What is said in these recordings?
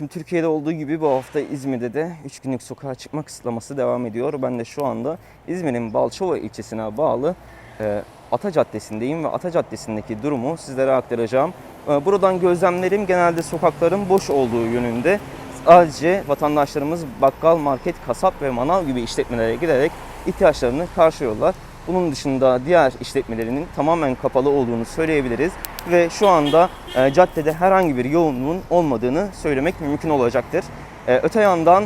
Tüm Türkiye'de olduğu gibi bu hafta İzmir'de de 3 günlük sokağa çıkma kısıtlaması devam ediyor. Ben de şu anda İzmir'in Balçova ilçesine bağlı e, Ata Caddesi'ndeyim ve Ata Caddesi'ndeki durumu sizlere aktaracağım. E, buradan gözlemlerim genelde sokakların boş olduğu yönünde. Sadece vatandaşlarımız bakkal, market, kasap ve manav gibi işletmelere giderek ihtiyaçlarını karşılıyorlar. Bunun dışında diğer işletmelerinin tamamen kapalı olduğunu söyleyebiliriz ve şu anda e, caddede herhangi bir yoğunluğun olmadığını söylemek mümkün olacaktır. E, öte yandan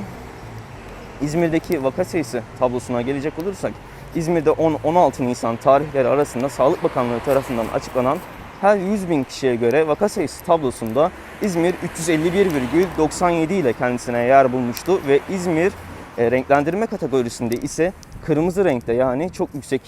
İzmir'deki vaka sayısı tablosuna gelecek olursak İzmir'de 10-16 Nisan tarihleri arasında Sağlık Bakanlığı tarafından açıklanan her 100 bin kişiye göre vaka sayısı tablosunda İzmir 351,97 ile kendisine yer bulmuştu ve İzmir e, renklendirme kategorisinde ise kırmızı renkte yani çok yüksek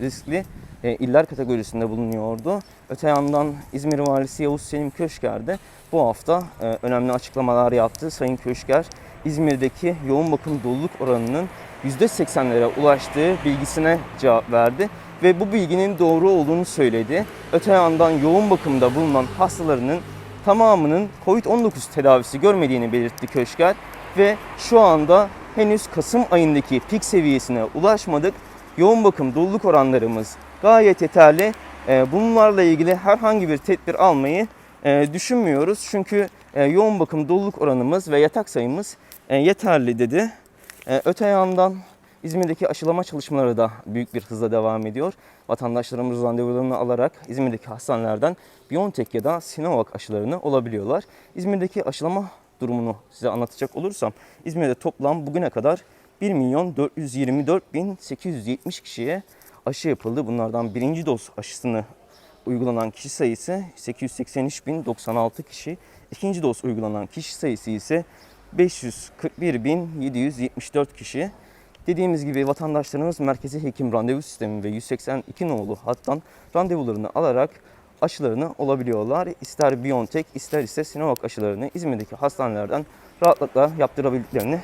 riskli e, iller kategorisinde bulunuyordu. Öte yandan İzmir Valisi Yavuz Selim Köşker de bu hafta e, önemli açıklamalar yaptı. Sayın Köşker İzmir'deki yoğun bakım doluluk oranının %80'lere ulaştığı bilgisine cevap verdi ve bu bilginin doğru olduğunu söyledi. Öte yandan yoğun bakımda bulunan hastalarının tamamının COVID-19 tedavisi görmediğini belirtti Köşker ve şu anda henüz Kasım ayındaki pik seviyesine ulaşmadık. Yoğun bakım doluluk oranlarımız gayet yeterli. Ee, Bunlarla ilgili herhangi bir tedbir almayı e, düşünmüyoruz. Çünkü e, yoğun bakım doluluk oranımız ve yatak sayımız e, yeterli dedi. Öte yandan İzmir'deki aşılama çalışmaları da büyük bir hızla devam ediyor. Vatandaşlarımız randevularını alarak İzmir'deki hastanelerden BioNTech ya da Sinovac aşılarını olabiliyorlar. İzmir'deki aşılama durumunu size anlatacak olursam İzmir'de toplam bugüne kadar 1 milyon 424 bin 870 kişiye aşı yapıldı. Bunlardan birinci doz aşısını uygulanan kişi sayısı 883.096 kişi. İkinci doz uygulanan kişi sayısı ise 541.774 kişi. Dediğimiz gibi vatandaşlarımız merkezi hekim randevu sistemi ve 182 nolu hattan randevularını alarak aşılarını olabiliyorlar. İster BioNTech ister ise Sinovac aşılarını İzmir'deki hastanelerden rahatlıkla yaptırabildiklerini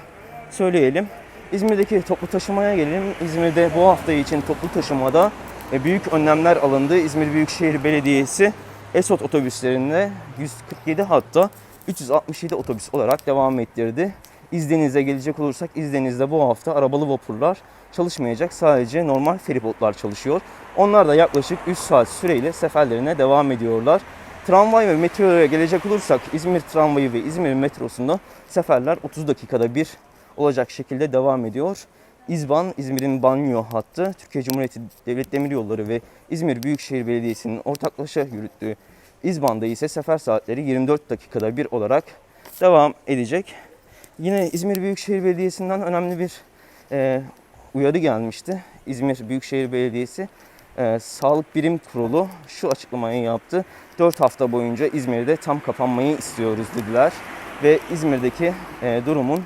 söyleyelim. İzmir'deki toplu taşımaya gelelim. İzmir'de bu hafta için toplu taşımada e, büyük önlemler alındı. İzmir Büyükşehir Belediyesi ESOT otobüslerinde 147 hatta 367 otobüs olarak devam ettirdi. İzdeniz'e gelecek olursak İzdeniz'de bu hafta arabalı vapurlar çalışmayacak. Sadece normal feribotlar çalışıyor. Onlar da yaklaşık 3 saat süreyle seferlerine devam ediyorlar. Tramvay ve metroya gelecek olursak İzmir tramvayı ve İzmir metrosunda seferler 30 dakikada bir olacak şekilde devam ediyor. İzban, İzmir'in banyo hattı, Türkiye Cumhuriyeti Devlet Demiryolları ve İzmir Büyükşehir Belediyesi'nin ortaklaşa yürüttüğü İzban'da ise sefer saatleri 24 dakikada bir olarak devam edecek. Yine İzmir Büyükşehir Belediyesi'nden önemli bir e, uyarı gelmişti. İzmir Büyükşehir Belediyesi e, Sağlık Birim Kurulu şu açıklamayı yaptı. 4 hafta boyunca İzmir'de tam kapanmayı istiyoruz dediler. Ve İzmir'deki e, durumun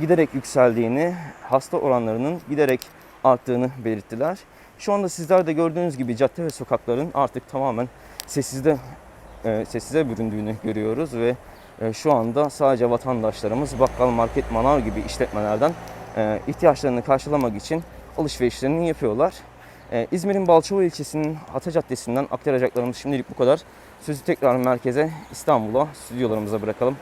giderek yükseldiğini, hasta oranlarının giderek arttığını belirttiler. Şu anda sizler de gördüğünüz gibi cadde ve sokakların artık tamamen sessizde e, sessize büründüğünü görüyoruz ve şu anda sadece vatandaşlarımız bakkal, market, manav gibi işletmelerden e, ihtiyaçlarını karşılamak için alışverişlerini yapıyorlar. E, İzmir'in Balçova ilçesinin Ata Caddesi'nden aktaracaklarımız şimdilik bu kadar. Sözü tekrar merkeze İstanbul'a, stüdyolarımıza bırakalım.